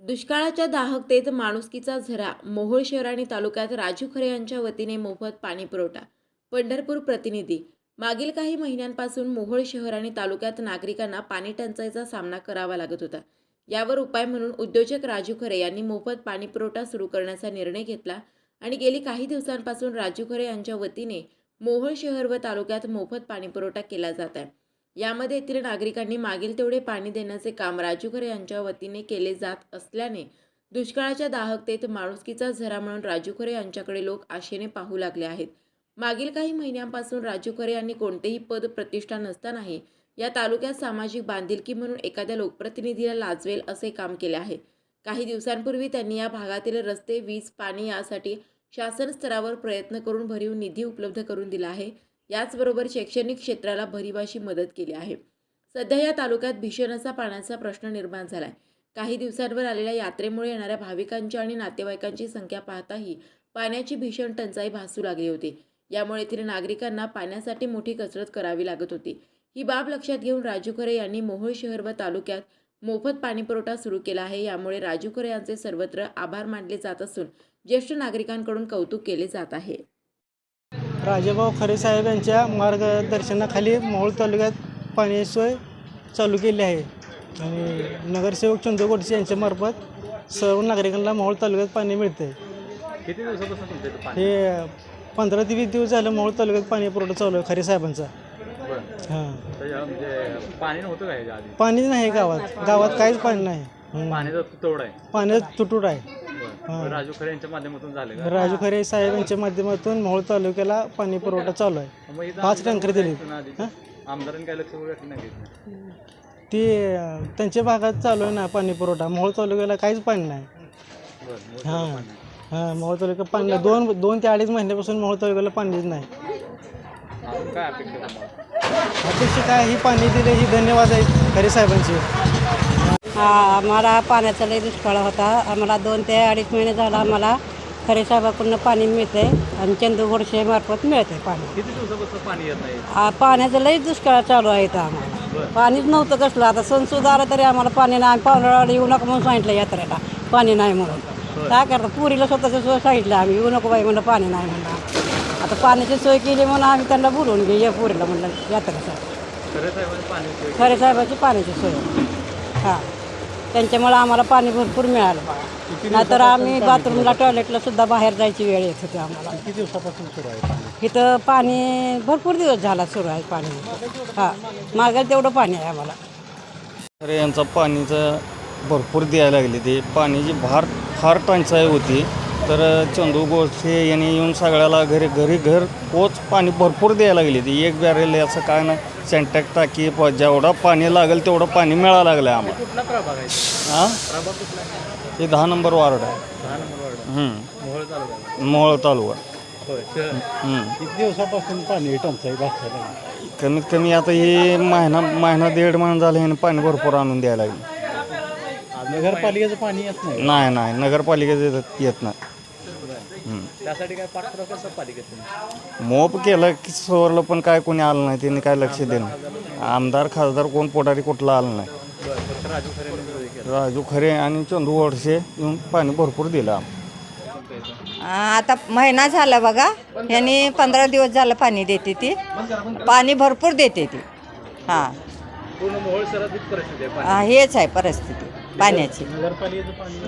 दुष्काळाच्या दाहकतेत माणुसकीचा झरा मोहोळ शहर आणि तालुक्यात राजू खरे यांच्या वतीने मोफत पाणी पुरवठा पंढरपूर प्रतिनिधी. मागील काही महिन्यांपासून मोहोळ शहर आणि तालुक्यात नागरिकांना पाणी टंचाईचा सामना करावा लागत होता. यावर उपाय म्हणून उद्योजक राजू खरे यांनी मोफत पाणी पुरवठा सुरू करण्याचा निर्णय घेतला आणि गेली काही दिवसांपासून राजू खरे यांच्या वतीने मोहोळ शहर व तालुक्यात मोफत पाणी पुरवठा केला जात आहे. यामध्ये येथील नागरिकांनी मागील तेवढे पाणी देण्याचे काम राजू यांच्या वतीने केले जात असल्याने दुष्काळाच्या दाहकतेत माणुसकीचा झरा म्हणून राजू खरे यांच्याकडे लोक आशेने पाहू लागले आहेत. मागील काही महिन्यांपासून राजू खरे यांनी कोणतेही पद प्रतिष्ठा नसतानाही या तालुक्यात सामाजिक बांधिलकी म्हणून एखाद्या लोकप्रतिनिधीला लाजवेल असे काम केले आहे. काही दिवसांपूर्वी त्यांनी या भागातील रस्ते वीज पाणी यासाठी शासन स्तरावर प्रयत्न करून भरीव निधी उपलब्ध करून दिला आहे. याचबरोबर शैक्षणिक क्षेत्राला भरीभाशी मदत केली आहे. सध्या या तालुक्यात भीषण असा पाण्याचा प्रश्न निर्माण झाला आहे काही दिवसांवर आलेल्या यात्रेमुळे येणाऱ्या भाविकांची आणि नातेवाईकांची संख्या पाहताही पाण्याची भीषण टंचाई भासू लागली होती. यामुळे येथील नागरिकांना पाण्यासाठी मोठी कसरत करावी लागत होती. ही बाब लक्षात घेऊन राजू खरे यांनी मोहोळ शहर व तालुक्यात मोफत पाणीपुरवठा सुरू केला आहे. यामुळे राजू खरे यांचे सर्वत्र आभार मानले जात असून ज्येष्ठ नागरिकांकडून कौतुक केले जात आहे. राजेभाऊ खरे साहेब यांच्या मार्गदर्शनाखाली मोहोळ तालुक्यात पाणी सोय चालू केली आहे. आणि नगरसेवक चंदू गोडसे यांच्यामार्फत सर्व नागरिकांना मोहोळ तालुक्यात पाणी मिळते. किती दिवसापासून तुमच्या इथं पाणी हे पंधरा ते वीस दिवस झालं मोहोळ तालुक्यात पाणी पुरवठा चालू आहे खरे साहेबांचा. बरं. हां. म्हणजे पाणी नव्हतं का ह्याच्या आधी? पाणीच नाही गावात. गावात काहीच पाणी नाही. हं. पाण्याचा तोड आहे. पाण्यात तुटूड आहे. राजू खरे यांच्या माध्यमातून झाले का? राजू खरे साहेब यांच्या माध्यमातून मोहोळ तालुक्याला पाणी पुरवठा चालू आहे. इथं पाच टँकर दिले. आमदारांनी काय लक्ष वगैरे नाही घेतलं? ते अं, त्यांच्या भागात चालू आहे ना पाणी पुरवठा. मोहोळ तालुक्याला काहीच पाणी नाही. बरं हां. हां मोहोळ तालुक्यात पाणी नाही. दोन दोन ते अडीच महिन्यापासून मोहोळ तालुक्याला पाणीच नाही. अजून काय अपेक्षा आहे तुम्हाला? अपेक्षा काय? ही पाणी दिले ही धन्यवाद आहे खरे साहेबांचे. हा आम्हाला पाण्याचा लई दुष्काळ होता. आम्हाला दोन ते अडीच महिने झाला आम्हाला. खरे साहेबाकडून पाणी मिळते आणि चंदू गोडशे मार्फत मिळते पाणी. किती दिवसापासून पाणी येत नाही? आ, पाण्याचं लई दुष्काळ चालू आहे इथं आम्हाला. पाणीच नव्हतं कसलं. आता सण सुद्धा आला तरी आम्हाला पाणी नाही. पावसाळ्याला येऊ नका म्हणून सांगितलं यात्रेला. पाणी नाही म्हणून. काय करता? पुरीला स्वतःचं सोय सांगितलं आम्ही. येऊ नको बाई म्हणलं पाणी नाही म्हणलं. आता पाण्याची सोय केली म्हणून आम्ही त्यांना बोलवून घे या पुरीला म्हणलं यात्रेसाठी. खरे साहेबांनी पाणी सोय खरे साहेबाची पाण्याची सोय. हां. त्यांच्यामुळं आम्हाला पाणी भरपूर मिळालं बघा नाहीतर आम्ही बाथरूमला टॉयलेटला सुद्धा बाहेर जायची वेळ येत होती आम्हाला. किती दिवसापासून सुरू आहे इथं पाणी भरपूर दिवस झाला सुरू आहे पाणी. हां मागेल तेवढं पाणी आहे आम्हाला. अरे यांचा पाणीचं भरपूर द्यायला लागले ते. पाण्याची भार फार टंचाई होती. तर चंदू गोडसे यांनी येऊन सगळ्याला घरी घरी घर पोच पाणी भरपूर द्यायला लागले ते. एक बॅरेल असं काय नाही. सेंटॅक टाकी प- जेवढं पाणी लागेल तेवढं पाणी मिळायला लागलं आहे आम्हाला. कुठला प्रभाग आहे? इथं? हां आहे? हे दहा नंबर वार्ड आहे. दहा नंबर वार्ड. हं. मोहोळ मोहोळ तालुका. होय शहर हं. किती दिवसापासून पाणी टंचाई कमीत कमी आता हे महिना महिना दीड महिना झाला ह्याने पाणी भरपूर आणून द्यायला लागले. नगरपालिकेचं पाणी येत नाही? नाही नाही. नगरपालिकेचं येत- येत नाही. त्यासाठी काय पाठपुरावा पालिकेत तुम्ही? मोप केलं की सोरलं पण काय कोणी आलं नाही त्यांनी काय लक्ष दिलं आमदार खासदार कोण पोटारी कुठला आलं नाही. बरं फक्त राजू खरे यांनी विरोधी केलं राजू खरे आणि चंदू वडसे येऊन पाणी भरपूर दिलं आम्हाला. आता महिना झाला बघा यांनी पंधरा दिवस झालं पाणी देते ती. पाणी भरपूर देते ती. हां. पूर्ण मोहोळ शहरात हीच परिस्थिती आहे पाणी हा, हेच आहे परिस्थिती पाण्याची.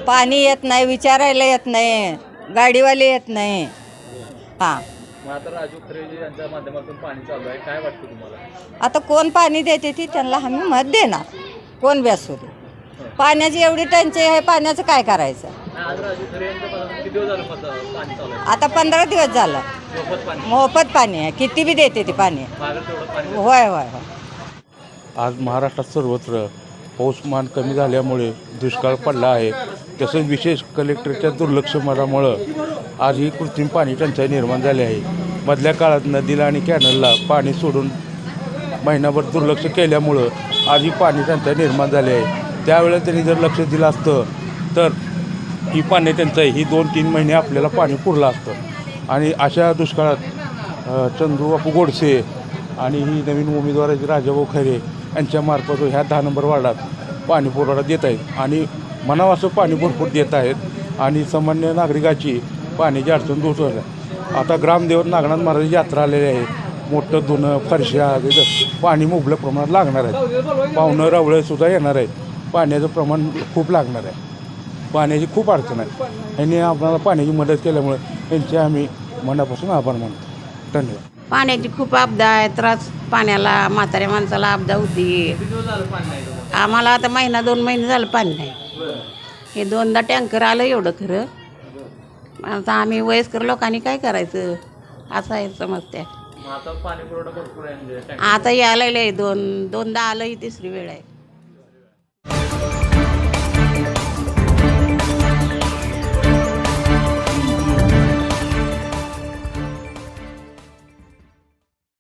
पाणी येत नाही विचारायला येत नाही. गाडीवाले येत नाही. हां. मग आता राजू खरे जी यांच्या माध्यमातून पाणी चालू आहे. काय वाटतं तुम्हाला? आता कोण पाणी देते ती त्यांना आम्ही मत देणार. कोण बी असू दे. पाण्याची एवढी टंचाई आहे पाण्याचं काय करायचं? नाही, आज राजू खरे यांच्या पासून किती दिवस झालं मत- पाणी चालू आहे? आता पंधरा दिवस झालं. मोफत पाणी. मोफत पाणी आहे. किती बी देते ती पाणी. मागं तेवढं पाणी होय होय होय. आज महाराष्ट्रात सर्वत्र पाऊसमान कमी झाल्यामुळे दुष्काळ पडला आहे. तसंच विशेष कलेक्टरच्या दुर्लक्षपणामुळं आज ही कृत्रिम पाणी टंचाई निर्माण झाली आहे. मधल्या काळात नदीला आणि कॅनलला पाणी सोडून महिनाभर दुर्लक्ष केल्यामुळं आज ही पाणी टंचाई निर्माण झाली आहे. त्यावेळेला त्यांनी जर लक्ष दिलं असतं तर ही पाणी टंचाई ही दोन तीन महिने आपल्याला पाणी पुरलं असतं. आणि अशा दुष्काळात चंदू बापू गोडसे आणि ही नवीन उमेदवाराचे राजाभाऊ खरे यांच्यामार्फत ह्या दहा नंबर वार्डात पाणी पुरवठा देत आहेत. आणि म्हणावं असं पाणी भरपूर देत आहेत. आणि सामान्य नागरिकाची पाण्याची अडचण दूर होत आहे. आता ग्रामदेवत नागनाथ महाराज यात्रा आलेली आहे. मोठं धुणं फरशा तिथं पाणी मुबलक प्रमाणात लागणार आहे. पाहुणं रवळंसुद्धा येणार आहेत. पाण्याचं प्रमाण खूप लागणार आहे. पाण्याची खूप अडचण आहे. यांनी आपल्याला पाण्याची मदत केल्यामुळे यांचे आम्ही मनापासून आभार मानतो. धन्यवाद. पाण्याची खूप आपदा आहे त्रास पाण्याला म्हाताऱ्या माणसाला आपदा होती. आम्हाला आता महिना दोन महिने झालं पाणी नाही. हे दोनदा टँकर आलं एवढं खरं. आता आम्ही वयस्कर लोकांनी काय करायचं? असं आहे समजत्या आता म्हणजे आता यायला दोन दोनदा आलं ही तिसरी वेळ आहे.